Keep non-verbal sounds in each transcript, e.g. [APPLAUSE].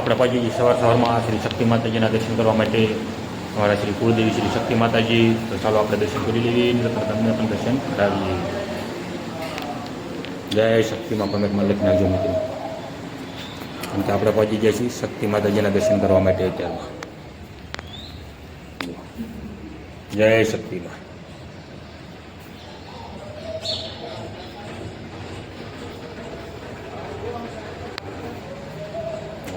આપણે પાછી સવાર સવારમાં શ્રી શક્તિ માતાજીના દર્શન કરવા માટે અમારા શ્રી કુળદેવી શ્રી શક્તિ માતાજી, તો ચાલો આપણે દર્શન કરી લઈએ. તમને પણ દર્શન કરાવીએ. જય શક્તિમાં પમેટમાં લખી નાખજો મિત્રો. કેમ કે આપણે પહોંચી ગયા છીએ શક્તિ માતાજીના દર્શન કરવા માટે અત્યારમાં જય શક્તિમાં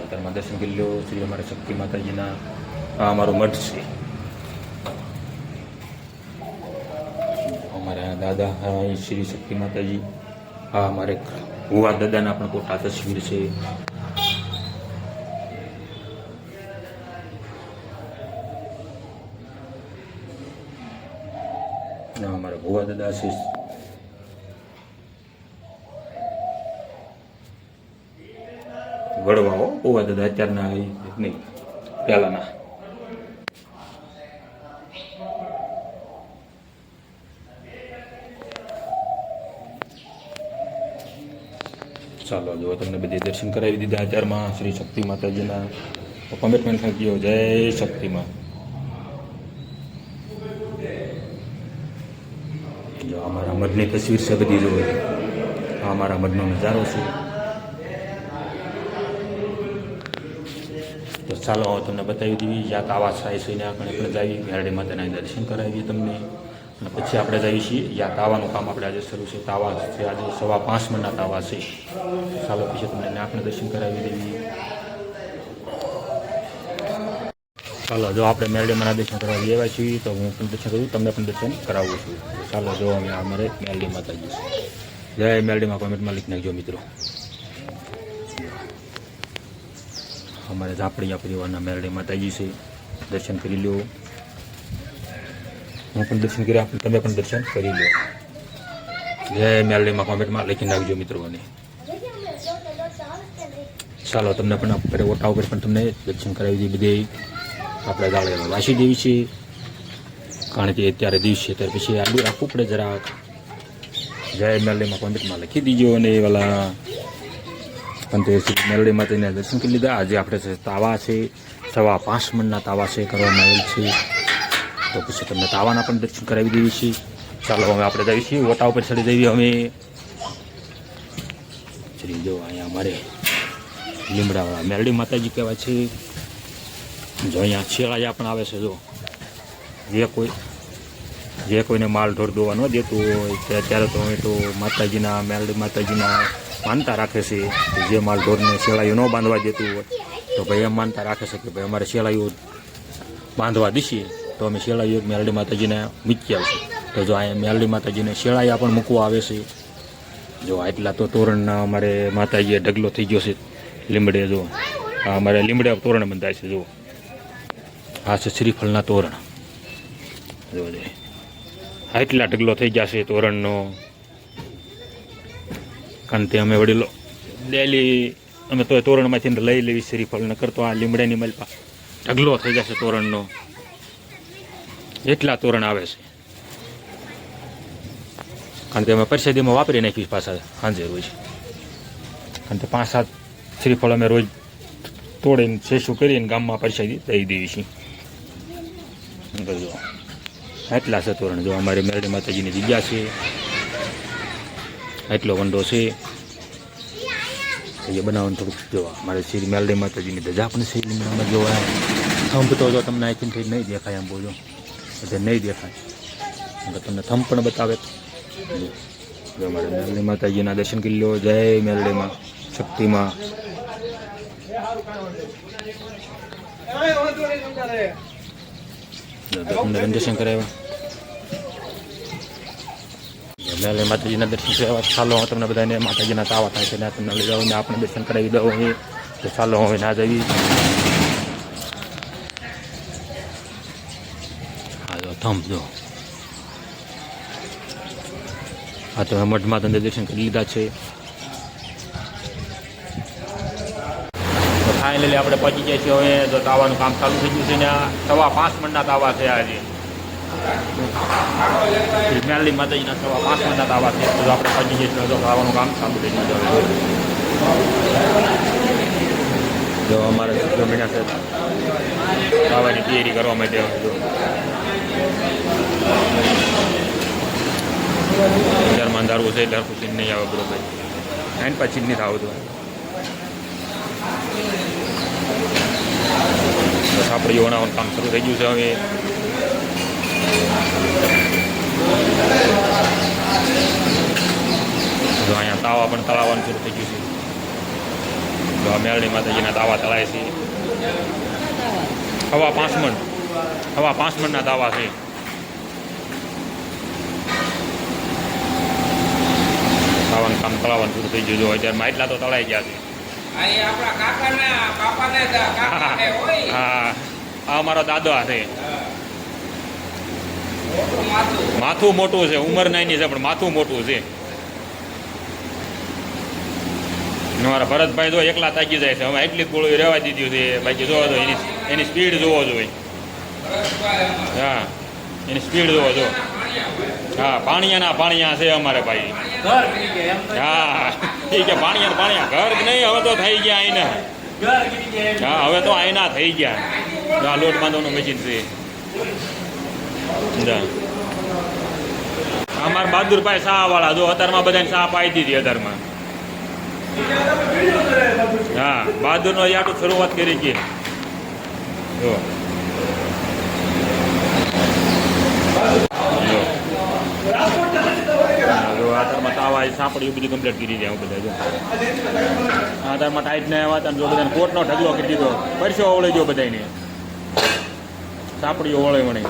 અત્યારમાં દર્શન કરી લો, શ્રી અમારા શક્તિ માતાજીના, આ અમારો મઠ છે. અમારા દાદા શ્રી શક્તિ માતાજી, હા, અમારે હુવા દાદાના પણ પોતા તસવીર છે. અમારા ભુવા દાદા છે. વડવાઓ ભુવા દાદા અત્યારના નહીં પહેલાના ચાલો જો તમને બધી દર્શન કરાવી દીધા અત્યારમાં શ્રી શક્તિ માતાજીના કમિટમેન્ટ થાક્યો જય શક્તિમાં જો અમારા મઢની તસવીર છે બધી જો આ અમારા મઢનો નજારો છે ચાલો હું તમને બતાવી દઈએ યા થાય સાય સઈને આપણે આપણે જાવી મેરડી માતાના દર્શન કરાવીએ તમને. અને પછી આપણે જઈએ છીએ યા તાવાનું કામ આપણે આજે શરૂ છે તાવા છે, આજે સવા પાંચ મહિના તાવા છે. ચાલો, પછી તમને આપણે દર્શન કરાવી દઈએ. ચાલો, જો આપણે મેરડીમાંના દર્શન કરવા આવ્યા છીએ, તો હું પણ દર્શન કરું, તમને પણ દર્શન કરાવું છું. ચાલો, જો અમે અમારે મેરડી માતાજી જય મેરડીમાં કોમેન્ટમાં લખી નાખજો મિત્રો. અમારે ઝાપડીયા પરિવારના મેરડી માતાજી દર્શન કરી લો હું પણ દર્શન કર્યા તમે પણ દર્શન કરી લો જય મેરડીમાં કોમેન્ટમાં લખી નાખજો મિત્રોને. ચાલો, તમને પણ ઘરે ઓટા ઉપર પણ તમને દર્શન કરાવી દઈએ બધે આપણે ગાળે વાસી દેવી છે. કારણ કે અત્યારે દિવસ છે, ત્યારે પછી આડું રાખવું પડે જરાક. જય મેરડીમાં કોમેન્ટમાં લખી દીજો અને એ વાલા પણ તે શ્રી માતાજીના દર્શન કરી લીધા. આજે આપણે છે તાવા છે, સવા પાંચ મણના તાવા છે કરવામાં આવેલ છે. તો પછી તમને તાવાના પણ દર્શન કરાવી દેવી છીએ. ચાલો હવે આપણે જઈએ છીએ. વોટા ઉપર ચડી જઈએ અમે. શ્રી જો અહીંયા અમારે લીમડાવાળા મેરડી માતાજી કહેવાય છે. જો અહીંયા છેળાયા પણ આવે છે, જો. જે કોઈ, જે કોઈને માલ ઢોર દોવા ન દેતું હોય, તે અત્યારે તો એ તો માતાજીના મેરડી માતાજીના માનતા રાખે છે કે જે માલ ઢોરને શેળાયું ન બાંધવા દેતું હોય, તો ભાઈ એમ માનતા રાખે છે કે ભાઈ અમારે શેળાયું બાંધવા દીશીએ તો અમે શેળાયું મેરડી માતાજીને મૂકી આવશું તો જો અહીંયા મેરડી માતાજીને શેળાયા પણ મૂકવા આવે છે, જો આટલા તો તોરણના અમારે માતાજીએ ઢગલો થઈ ગયો છે, લીમડે જો. અમારે લીમડે તોરણ બંધાય છે, જો. આ છે શ્રીફળના તોરણ. જે આટલા ઢગલો થઈ ગયા છે તોરણનો. કારણ તે અમે વડીલો ડેલી અમે તો તોરણમાંથી લઈ લેવી શ્રીફળ નકર કરતો આ લીમડાની મલપા. ઢગલો થઈ જશે તોરણનો. એટલા તોરણ આવે છે. કારણ કે અમે પરસેદીમાં વાપરી નાખી પાછા સાંજે રોજ. કારણ કે પાંચ સાત શ્રીફળ અમે રોજ તોડીને શેષું કરીને ગામમાં પરસેદી દઈ દેવી છીએ. તો એટલા છે તોરણ. જો અમારી મેરડી માતાજીની જગ્યા છે. એટલો વંડો છે. એ બનાવવાનું થોડુંક જોવા. મારે શ્રી મેલડી માતાજીની ધજા પણ શ્રી લીમડામાં જોવા. થંભ તો તમને આઈથી થઈ નહીં દેખાય એમ બોલો. બધે નહીં દેખાય. તમને થંભ પણ બતાવે. જો મારે મેલડી માતાજીના દર્શન કરી લો. જય મેલડીમાં. શક્તિમાં. દર્શન કરાવ્યા. મેલે માતાજીના દર્શન કરવા ચાલો હું તમને બધાને માતાજીના તાવા થાય છે ને તમને લઈ જાઉં ને આપણે દર્શન કરાવી દઉં અહીં તો ચાલો હવે ના જવી હા, જો થંભ હા તો મઠમાં તમને દર્શન કરી લીધા છે. ફાઇનલી આપણે પહોંચી ગયા છીએ હવે તો તાવાનું કામ ચાલુ થઈ ગયું છે ને સવા પાંચ મિનિટના તાવા છે. આજે મેલડી માતાજીના સવા પાંચ મહિના છે, તો આપણે પહોંચી જઈશું તો ખાવાનું કામ ચાલુ થઈ ગયું જો અમારે મીના સાહેબ ખાવાની તૈયારી કરવા માટે અત્યારમાં અંધારું છે, એટલે હરખું નહીં આવે બરોબર. એન્ડ પછી નહીં થવું બસ આપણે ઓણાવાનું કામ શરૂ થઈ ગયું છે હવે. જો અહીંયા તાવા પણ તળાવવાનું શરૂ થઈ ગયું છે. જો આ મેળણી માતાજીના તાવા તળાય છે. હવા પાંચ મણ હવા પાંચ મણના દાવા છે. તાવાનું કામ તળાવવાનું શરૂ થઈ ગયું જો અત્યારમાં એટલા તો તળાઈ ગયા છે. [LAUGHS] હા. આ અમારો દાદો છે. મોટું માથું મોટું છે ઉંમર નાની છે પણ માથું મોટું છે. મારા ભરતભાઈ જો એકલા તાકી જાય છે હવે એટલી જ ગોળીઓ રહેવા દીધી છે બાકી જોવા તો એની એની સ્પીડ જોવો જોઈએ. હા એની સ્પીડ જોવો જો. હા પાણીયાના પાણીયા છે અમારે ભાઈ. હા એ કે પાણીયા પાણીયા ઘર નહીં હવે તો થઈ ગયા આઈના. હા હવે તો આઈના થઈ ગયા. આ લોટ બાંધવાનું મશીન છે. અમારા બહાદુરભાઈ શાહ વાળા જો અત્યારમાં બધાને શાહ પાઈ દીધી અત્યારમાં. હા, બહાદુરનો આટલું શરૂઆત કરી છે જો. જો. જો બધી કમ્પ્લીટ કરી દે બધા, જો. આધારમાં ને આવ્યા હતા જો બધાને કોટનો ઢગલો કરી દીધો. પરસો ઓળી ગયો બધાને સાંપડીઓ ઓળે વણે.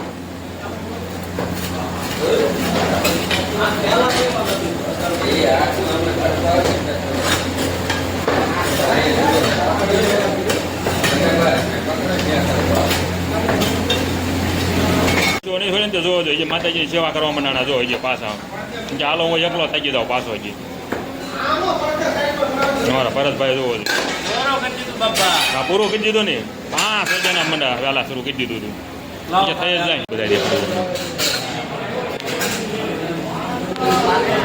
જો નહીં હોય ને તો જોવો જોઈએ. માતાજીની સેવા કરવા મંડાણા જો હજી પાછા. કે હાલો હું એકલો થઈ ગયો પાછો હજી. ભરતભાઈ જોવો જોઈએ. હા પૂરું કરી દીધું ને. પાંચ વાગ્યાના મંડા વહેલા શરૂ કરી દીધું હતું એ થઈ જ જાય બધા દેખાડો.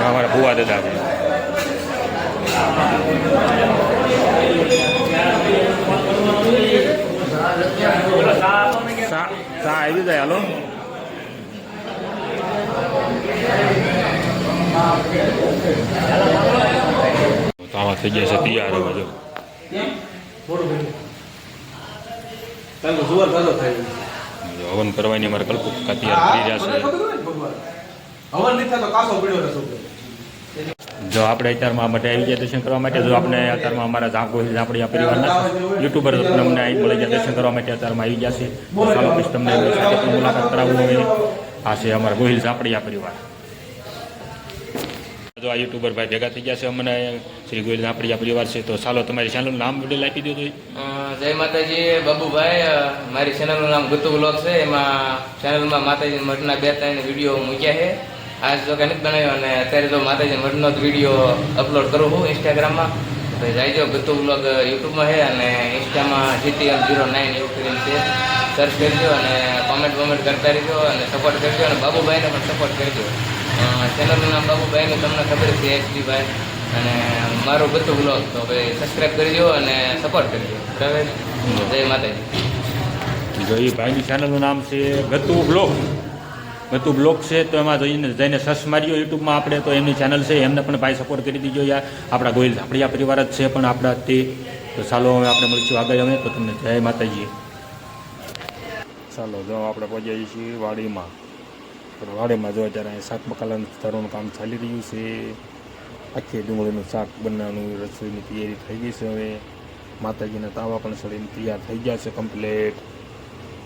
અમારા ભૂવા દાદા આવી જાય હાલો તો આમાં થઈ જશે છે તૈયાર હવે જો બરોબર જુવાર થાય હવન કરવાની અમારે કલ્પુ તૈયાર કરી રહ્યા છે. જો આપણે અત્યારમાં માટે આવી ગયા દર્શન કરવા માટે જો આપણે અત્યારમાં અમારા ઝાંકો ઝાંપડીયા પરિવારના યુટ્યુબર અમને મળી ગયા દર્શન કરવા માટે અત્યારમાં આવી ગયા છે. ચાલો પછી તમને મુલાકાત કરાવવું હોય. આ છે અમારા ગોહિલ ઝાંપડીયા પરિવાર. જો આ યુટ્યુબર ભાઈ ભેગા થઈ ગયા છે અમને, શ્રી ગોવિંદ આપણી પરિવાર છે, તો ચાલો તમારી ચેનલનું નામ વીડિયો આપી દો જય માતાજી, બાબુભાઈ મારી ચેનલનું નામ ગુતુ બ્લોગ છે. એમાં ચેનલમાં માતાજી મઠના બે ત્રણ વીડિયો મૂક્યા છે. આજ તો કંઈ બનાવ્યો અને અત્યારે તો માતાજી મઠનો જ વીડિયો અપલોડ કરું છું ઇન્સ્ટાગ્રામમાં તો જાયજો ગુતુ બ્લોગ યુટ્યુબમાં છે અને ઇન્સ્ટામાં જીટીએમ ઝીરો નાઇન એવું કરીને છે. સર્ચ કરજો અને કોમેન્ટ વોમેન્ટ કરતા રહેજો અને સપોર્ટ કરજો અને બાબુભાઈને પણ સપોર્ટ કરજો. ચેનલનું નામ બાબુભાઈનું તમને ખબર છે એચડીભાઈ અને મારું બધું બ્લોગ તો ભાઈ સબસ્ક્રાઈબ કરજો અને સપોર્ટ કરજો. બરાબર? જય માતાજી. જોઈએ ભાઈની ચેનલનું નામ છે ગતુ બ્લોગ ગતુ બ્લોગ છે, તો એમાં જઈને જઈને સર્ચ માર્યો યુટ્યુબમાં આપણે, તો એમની ચેનલ છે, એમને પણ ભાઈ સપોર્ટ કરી દીજો યાર. આપણા ગોયલ ઝાપડિયા પરિવાર જ છે, પણ આપણા તે, તો ચાલો હવે આપણે મળીશું આગળ અમે, તો તમને જય માતાજી. ચાલો, જો આપણે પહોંચ્યા છીએ વાડીમાં. વાડીમાં જો અત્યારે અહીં શાક બકાલાનું ધરવાનું કામ ચાલી રહ્યું છે આખી ડુંગળીનું શાક બનાવવાનું રસોઈની તૈયારી થઈ ગઈ છે હવે માતાજીના તાવા પણ સળીને તૈયાર થઈ ગયા છે કમ્પ્લેટ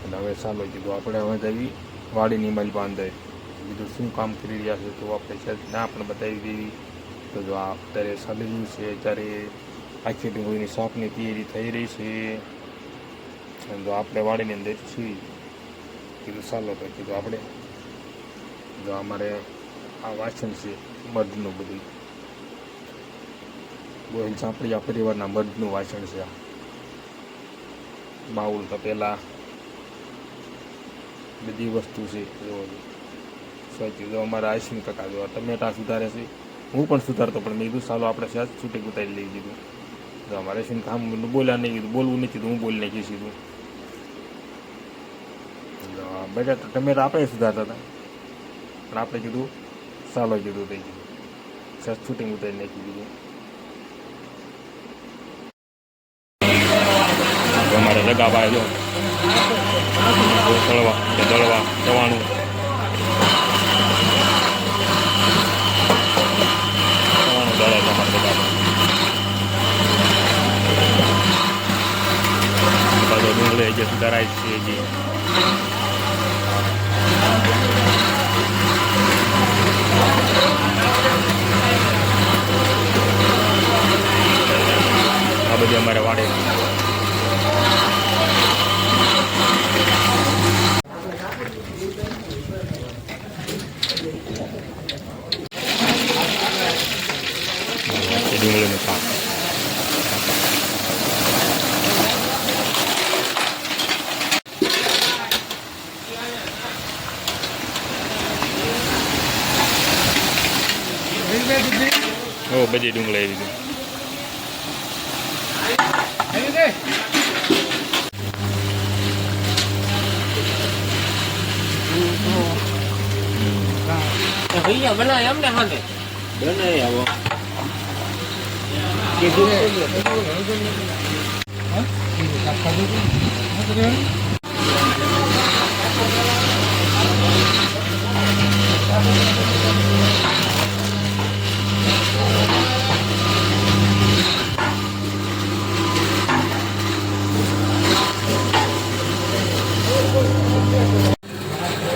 અને હવે ચાલો કીધું આપણે હવે જવી વાડીની મલ બાંધે કીધું શું કામ કરી રહ્યા છે તો આપણે ના પણ બતાવી દેવી તો જો આ અત્યારે ચાલી રહ્યું છે અત્યારે આખી ડુંગળીની શાકની તૈયારી થઈ રહી છે જો આપણે વાડીની અંદર છીએ કીધું ચાલો તો કીધું આપણે જો અમારે આ વાસણ છે, મધનું બધું. ગોહિલ ચાંપડિયા પરિવારના મધનું વાસણ છે બાઉલ તો પહેલાં બધી વસ્તુ છે, જો સાચી, જો અમારા આઈસ્ક્રીમ ટકા જો ટમેટા સુધારે છે. હું પણ સુધારતો, પણ મેં કીધું ચાલો આપણે સહેજ છૂટી ઉતારી લઈ દીધું તો અમારે શું કામ બોલ્યા નહીં કીધું, બોલવું નથી તો હું બોલી નાખી સીધું તમે તો આપણે સુધારતા હતા. પણ આપણે કીધું સાલો કીધું થઈ ગયું. શૂટિંગ ઉતારી નાખી દીધું. અમારે લગાવા જો. દળવા કે દળવા દવાનું જે સુધારાય છે જે બધી અમારે વાડે ડુંગળીનું ઓ બધી ડુંગળી આવી ગઈ. ભૈયા બનાય અમને હાથે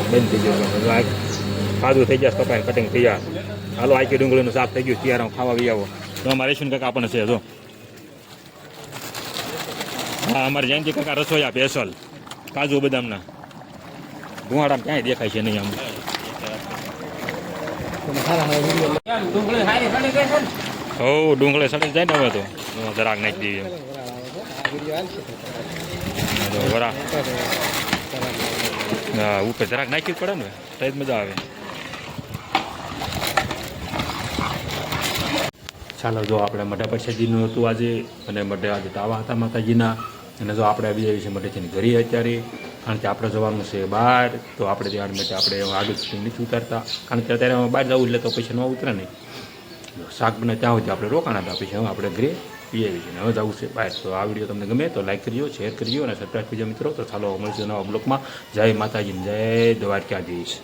બંધ થઈ ગયું હવે આ ખાધું થઈ જશે કપાઈને કટિંગ થઈ જાય હાલો આખી ડુંગળીનું સાફ થઈ ગયું ત્યારે ખાવા બી આવો. તો અમારે રેશન કાકા આપણને છે, જો. હા, અમારે જયંતિ કાકા આપે સ્પેશલ કાજુ બદામના. ધુવાડા ક્યાંય દેખાય છે નહીં આમ. હોઉ ડુંગળી સડી જાય ને હવે તો. જરાક નાખી દઈએ વરા. હા ઉપર જરાક નાખી જ પડે ને જ મજા આવે. ચાલો, જો આપણે મઢા પ્રસાદીનું હતું આજે, અને મઢે આજે તાવા હતા માતાજીના, અને જો આપણે આવી જઈએ છીએ મઢેથી ઘરે અત્યારે કારણ કે આપણે જવાનું છે બહાર, તો આપણે ત્યાં માટે આપણે આગળ સુધી નથી ઉતારતા, કારણ કે અત્યારે અમે બહાર જવું એટલે તો પૈસા ન ઉતરે નહીં. શાક બને ત્યાં સુધી આપણે રોકાણ હતા પછી હવે આપણે ઘરે પી આવી છીએ હવે જવું છે બહાર. તો આ વીડિયો તમને ગમે તો લાઈક કરજો શેર કરજો, અને સબસ્ક્રાઈબ કરજો મિત્રો. તો ચાલો, મળશું નવા બ્લોકમાં જય માતાજી જય દ્વારકાધીશ.